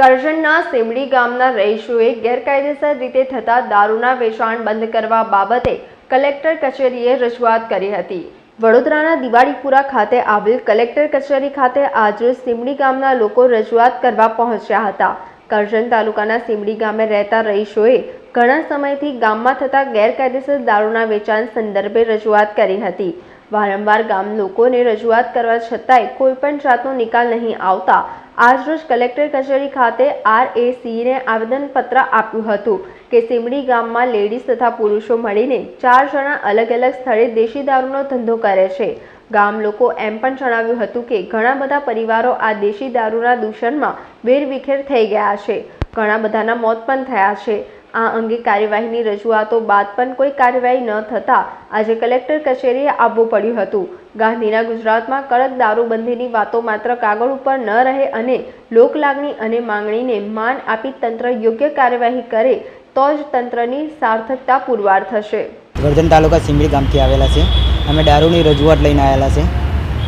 કરજણના સિમડી ગામના રહીશોએ ગેરકાયદેસર રીતે થતા દારૂના વેચાણ બંધ કરવા બાબતે કલેક્ટર કચેરીએ રજૂઆત કરી હતી. વડોદરાના દિવાળીપુરા ખાતે આવેલ કલેક્ટર કચેરી ખાતે આજરોજ સીમડી ગામના લોકો રજૂઆત કરવા પહોંચ્યા હતા. કરજણ તાલુકાના સીમડી ગામે રહેતા રહીશોએ ઘણા સમયથી ગામમાં થતા ગેરકાયદેસર દારૂના વેચાણ સંદર્ભે રજૂઆત કરી હતી. વારંવાર ગામ લોકોને રજૂઆત કરવા છતાંય કોઈ પણ જાતનો નિકાલ નહીં આવતા આજરોજ કલેક્ટર કચેરી ખાતે આરએસીને આવેદનપત્ર આપ્યું હતું કે સીમડી ગામમાં લેડીઝ તથા પુરુષો મળીને ચાર જણા અલગ અલગ સ્થળે દેશી દારૂનો ધંધો કરે છે. ગામ લોકો એમ પણ જણાવ્યું હતું કે ઘણા બધા પરિવારો આ દેશી દારૂના દૂષણમાં વેરવિખેર થઈ ગયા છે. ઘણા બધાના મોત પણ થયા છે. આ અંગે કાર્યવાહીની રજૂઆતો બાદ પણ કોઈ કાર્યવાહી ન થતાં આજે કલેક્ટર કચેરીએ આવવું પડ્યું હતું. ગાંધીના ગુજરાતમાં કડક દારૂબંધીની વાતો માત્ર કાગળ ઉપર ન રહે અને લોકલાગણી અને માંગણીને માન આપી તંત્ર યોગ્ય કાર્યવાહી કરે, તો જ તંત્રની સાર્થકતા પુરવાર થશે. ગરજન તાલુકા સિમડી ગામથી આવેલા છે. અમે દારૂની રજૂઆત લઈને આવેલા છે.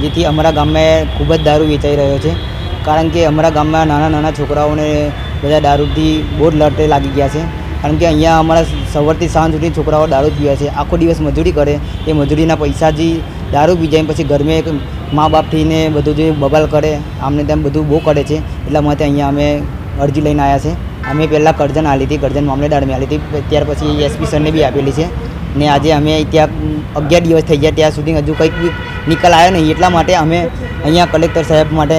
જેથી અમારા ગામમાં ખૂબ જ દારૂ વેચાઈ રહ્યો છે. કારણ કે અમારા ગામમાં નાના નાના છોકરાઓને બધા દારૂથી બહુ લટે લાગી ગયા છે. કારણ કે અહીંયા અમારા સવારથી સાંજ સુધી છોકરાઓ દારૂ પીવે છે. આખો દિવસ મજૂરી કરે. એ મજૂરીના પૈસાથી દારૂ પી જાય પછી ઘરમાં મા બાપ થઈને બધું જે બબાલ કરે, આમને તેમ બધું બહુ કરે છે. એટલા માટે અહીંયા અમે અરજી લઈને આવ્યા છે. અમે પહેલાં કરજણ આલી હતી, કરજણ મામલેદારમાં આલી હતી. ત્યાર પછી એસપી સરને બી આપેલી છે. ને આજે અમે ત્યાં અગિયાર દિવસ થઈ ગયા. ત્યાં સુધી હજુ કંઈક નિકાલ આવ્યો નહીં. એટલા માટે અમે અહીંયા કલેક્ટર સાહેબ માટે